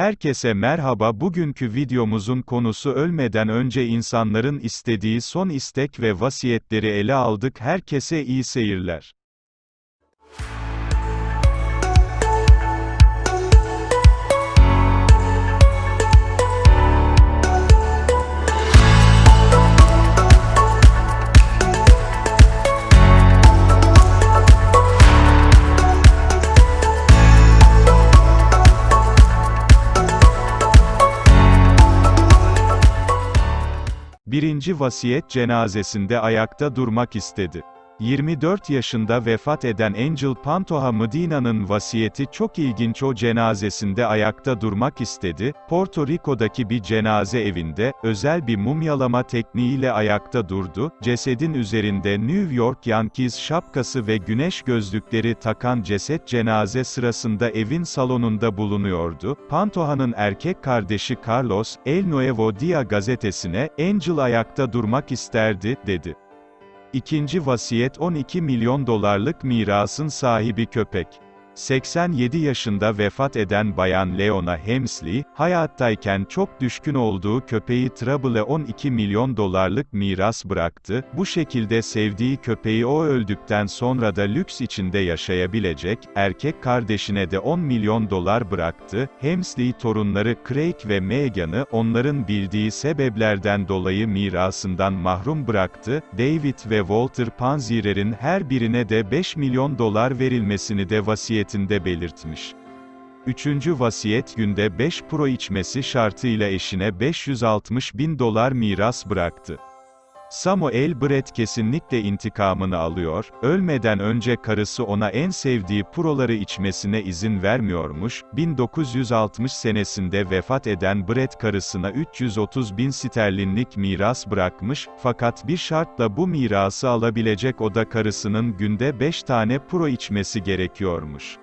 Herkese merhaba bugünkü videomuzun konusu ölmeden önce insanların istediği son istek ve vasiyetleri ele aldık herkese iyi seyirler. Birinci vasiyet cenazesinde ayakta durmak istedi. 24 yaşında vefat eden Angel Pantoja Medina'nın vasiyeti çok ilginç. O cenazesinde ayakta durmak istedi, Porto Rico'daki bir cenaze evinde, özel bir mumyalama tekniğiyle ayakta durdu, cesedin üzerinde New York Yankees şapkası ve güneş gözlükleri takan ceset cenaze sırasında evin salonunda bulunuyordu, Pantoja'nın erkek kardeşi Carlos, El Nuevo Dia gazetesine, Angel ayakta durmak isterdi, dedi. İkinci vasiyet 12 milyon dolarlık mirasın sahibi köpek. 87 yaşında vefat eden bayan Leona Hemsley, hayattayken çok düşkün olduğu köpeği Trouble'e 12 milyon dolarlık miras bıraktı. Bu şekilde sevdiği köpeği o öldükten sonra da lüks içinde yaşayabilecek, erkek kardeşine de 10 milyon dolar bıraktı. Hemsley torunları Craig ve Meghan'ı onların bildiği sebeplerden dolayı mirasından mahrum bıraktı. David ve Walter Panzierer'in her birine de 5 milyon dolar verilmesini de vasiyet vasiyetinde belirtmiş. Üçüncü vasiyet günde 5 pro içmesi şartıyla eşine 560 bin dolar miras bıraktı. Samuel Brett kesinlikle intikamını alıyor, ölmeden önce karısı ona en sevdiği puroları içmesine izin vermiyormuş, 1960 senesinde vefat eden Brett karısına 330 bin sterlinlik miras bırakmış, fakat bir şartla bu mirası alabilecek o da karısının günde 5 tane puro içmesi gerekiyormuş.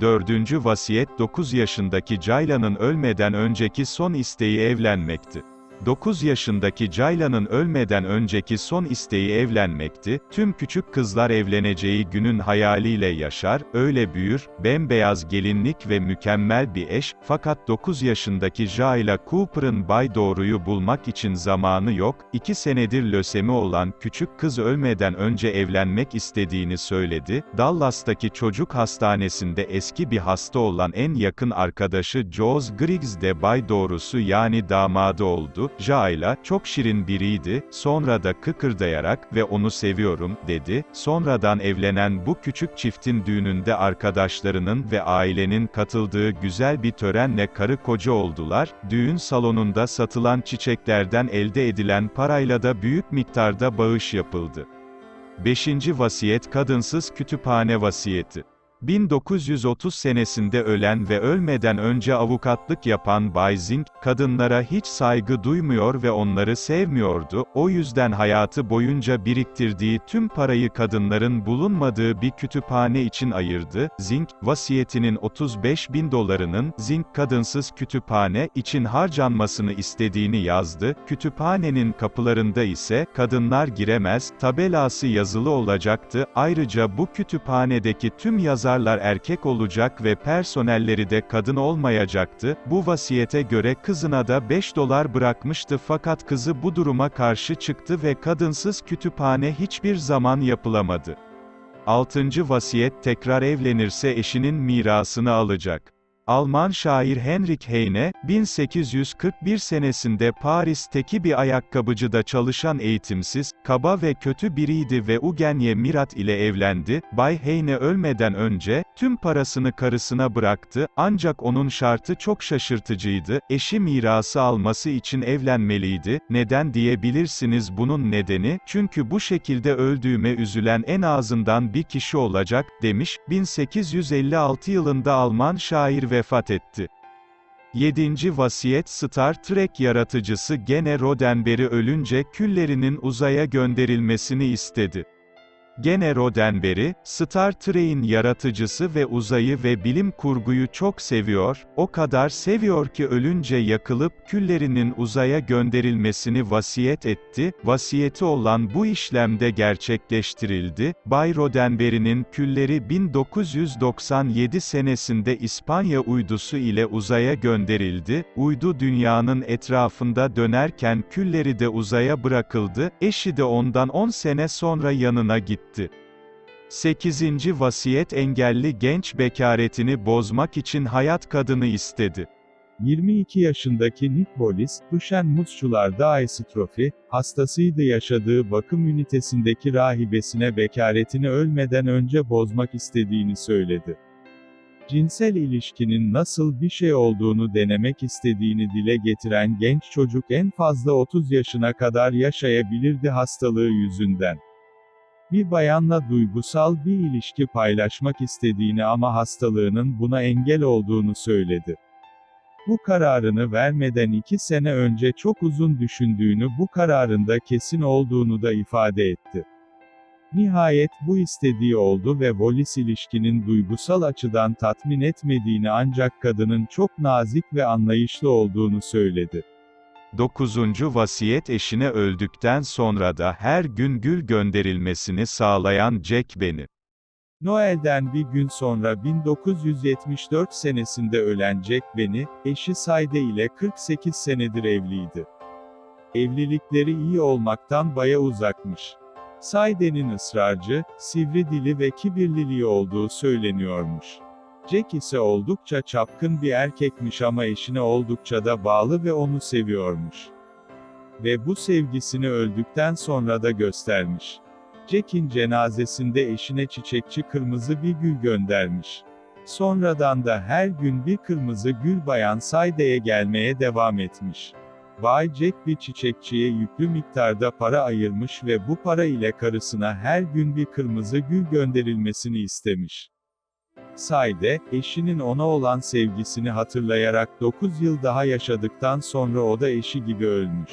Dördüncü vasiyet 9 yaşındaki Cayla'nın ölmeden önceki son isteği evlenmekti. 9 yaşındaki Cayla'nın ölmeden önceki son isteği evlenmekti, tüm küçük kızlar evleneceği günün hayaliyle yaşar, öyle büyür, bembeyaz gelinlik ve mükemmel bir eş, fakat 9 yaşındaki Jayla Cooper'ın Bay Doğru'yu bulmak için zamanı yok, 2 senedir lösemi olan küçük kız ölmeden önce evlenmek istediğini söyledi, Dallas'taki çocuk hastanesinde eski bir hasta olan en yakın arkadaşı Joz Griggs de Bay Doğrusu yani damadı oldu, Jaila, çok şirin biriydi, sonra da kıkırdayarak ve onu seviyorum, dedi, sonradan evlenen bu küçük çiftin düğününde arkadaşlarının ve ailenin katıldığı güzel bir törenle karı koca oldular, düğün salonunda satılan çiçeklerden elde edilen parayla da büyük miktarda bağış yapıldı. 5. Vasiyet Kadınsız Kütüphane Vasiyeti 1930 senesinde ölen ve ölmeden önce avukatlık yapan Bay Zink, kadınlara hiç saygı duymuyor ve onları sevmiyordu, o yüzden hayatı boyunca biriktirdiği tüm parayı kadınların bulunmadığı bir kütüphane için ayırdı. Zink, vasiyetinin 35 bin dolarının, Zink kadınsız kütüphane için harcanmasını istediğini yazdı, kütüphanenin kapılarında ise, kadınlar giremez, tabelası yazılı olacaktı, ayrıca bu kütüphanedeki tüm yazar yazarlar erkek olacak ve personelleri de kadın olmayacaktı, bu vasiyete göre kızına da 5 dolar bırakmıştı fakat kızı bu duruma karşı çıktı ve kadınsız kütüphane hiçbir zaman yapılamadı. 6. vasiyet tekrar evlenirse eşinin mirasını alacak. Alman şair Henrik Heine, 1841 senesinde Paris'teki bir ayakkabıcıda çalışan eğitimsiz, kaba ve kötü biriydi ve Ugenye Mirat ile evlendi. Bay Heine ölmeden önce, tüm parasını karısına bıraktı, ancak onun şartı çok şaşırtıcıydı, eşi mirası alması için evlenmeliydi. Neden diyebilirsiniz bunun nedeni, çünkü bu şekilde öldüğüme üzülen en azından bir kişi olacak, demiş, 1856 yılında Alman şair ve vefat etti. 7. Vasiyet Star Trek yaratıcısı Gene Roddenberry ölünce küllerinin uzaya gönderilmesini istedi. Gene Roddenberry, Star Trek'in yaratıcısı ve uzayı ve bilim kurguyu çok seviyor, o kadar seviyor ki ölünce yakılıp küllerinin uzaya gönderilmesini vasiyet etti, vasiyeti olan bu işlemde gerçekleştirildi, Bay Roddenberry'nin külleri 1997 senesinde İspanya uydusu ile uzaya gönderildi, uydu dünyanın etrafında dönerken külleri de uzaya bırakıldı, eşi de ondan 10 sene sonra yanına gitti. 8. Vasiyet engelli genç bekaretini bozmak için hayat kadını istedi. 22 yaşındaki Nick Bolis, düşen muzçularda aystrofi, hastasıydı yaşadığı bakım ünitesindeki rahibesine bekaretini ölmeden önce bozmak istediğini söyledi. Cinsel ilişkinin nasıl bir şey olduğunu denemek istediğini dile getiren genç çocuk en fazla 30 yaşına kadar yaşayabilirdi hastalığı yüzünden. Bir bayanla duygusal bir ilişki paylaşmak istediğini ama hastalığının buna engel olduğunu söyledi. Bu kararını vermeden iki sene önce çok uzun düşündüğünü bu kararında kesin olduğunu da ifade etti. Nihayet bu istediği oldu ve Wallis ilişkinin duygusal açıdan tatmin etmediğini ancak kadının çok nazik ve anlayışlı olduğunu söyledi. 9. Vasiyet eşine öldükten sonra da her gün gül gönderilmesini sağlayan Jack Benny. Noel'den bir gün sonra 1974 senesinde ölen Jack Benny, eşi Sayde ile 48 senedir evliydi. Evlilikleri iyi olmaktan baya uzakmış. Sayde'nin ısrarcı, sivri dili ve kibirliliği olduğu söyleniyormuş. Jack ise oldukça çapkın bir erkekmiş ama eşine oldukça da bağlı ve onu seviyormuş. Ve bu sevgisini öldükten sonra da göstermiş. Jack'in cenazesinde eşine çiçekçi kırmızı bir gül göndermiş. Sonradan da her gün bir kırmızı gül bayan Sayde'ye gelmeye devam etmiş. Bay Jack bir çiçekçiye yüklü miktarda para ayırmış ve bu para ile karısına her gün bir kırmızı gül gönderilmesini istemiş. Sayde, eşinin ona olan sevgisini hatırlayarak 9 yıl daha yaşadıktan sonra o da eşi gibi ölmüş.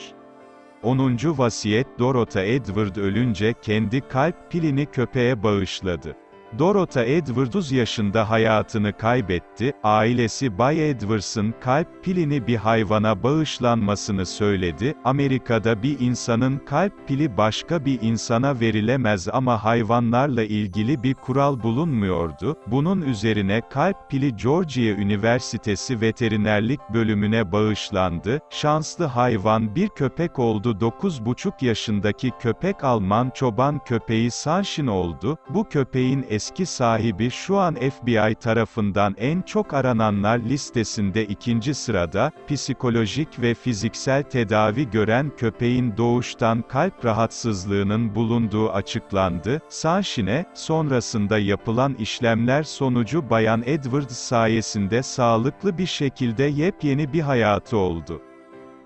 10. Vasiyet Dorotha Edward ölünce kendi kalp pilini köpeğe bağışladı. Dorotha Edward 30 yaşında hayatını kaybetti, ailesi Bay Edwards'ın kalp pilini bir hayvana bağışlanmasını söyledi, Amerika'da bir insanın kalp pili başka bir insana verilemez ama hayvanlarla ilgili bir kural bulunmuyordu, bunun üzerine kalp pili Georgia Üniversitesi Veterinerlik bölümüne bağışlandı, şanslı hayvan bir köpek oldu. 9,5 yaşındaki köpek Alman çoban köpeği Sunshine oldu, bu köpeğin eski sahibi şu an FBI tarafından en çok arananlar listesinde ikinci sırada, psikolojik ve fiziksel tedavi gören köpeğin doğuştan kalp rahatsızlığının bulunduğu açıklandı. Sunshine, sonrasında yapılan işlemler sonucu Bayan Edwards sayesinde sağlıklı bir şekilde yepyeni bir hayatı oldu.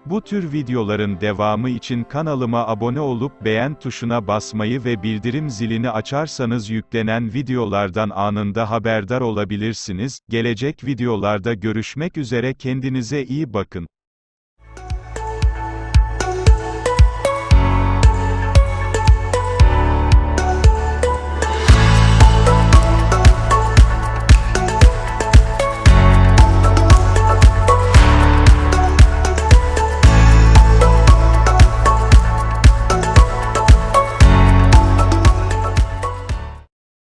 Bu tür videoların devamı için kanalıma abone olup beğen tuşuna basmayı ve bildirim zilini açarsanız yüklenen videolardan anında haberdar olabilirsiniz. Gelecek videolarda görüşmek üzere kendinize iyi bakın.